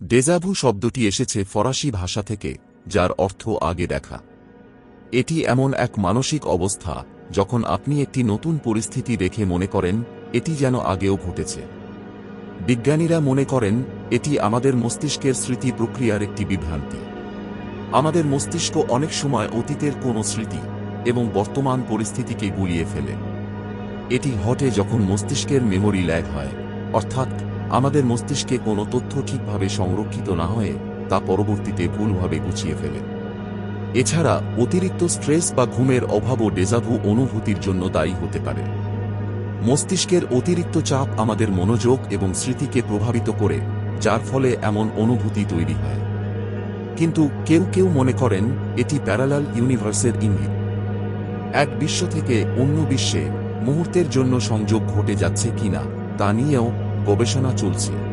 Déjà vu শব্দটি এসেছে ফরাসি ভাষা থেকে, যার অর্থ আগে দেখা। এটি এমন এক মানসিক অবস্থা, যখন আপনি একটি নতুন পরিস্থিতি দেখে মনে করেন, এটি যেন আগেও ঘটেছে। বিজ্ঞানীরা মনে করেন, এটি আমাদের মস্তিষ্কের স্মৃতি প্রক্রিয়ার একটি বিভ্রান্তি। আমাদের মস্তিষ্ক অনেক সময় অতীতের কোনো স্মৃতি এবং বর্তমান পরিস্থিতিকে গুলিয়ে ফেলে। এটি ঘটে যখন মস্তিষ্কের মেমোরি ল্যাগ হয়, অর্থাৎ আমাদের মস্তিষ্কে কোনো তথ্য ঠিকভাবে সংরক্ষিত না হয়ে তা পরবর্তীতে ভুলভাবে গুছিয়ে ফেলে। এছাড়া অতিরিক্ত স্ট্রেস বা ঘুমের অভাবও ডেজাভু অনুভূতির জন্য দায়ী হতে পারে। মস্তিষ্কের অতিরিক্ত চাপ আমাদের মনোযোগ এবং স্মৃতিকে প্রভাবিত করে, যার ফলে এমন অনুভূতি তৈরি হয়। কিন্তু কেউ কেউ মনে করেন, এটি প্যারালাল ইউনিভার্সের ইঙ্গিত। এক বিশ্ব থেকে অন্য বিশ্বে মুহূর্তের জন্য সংযোগ ঘটে যাচ্ছে কিনা, তা নিয়েও গবেষণা চলছে।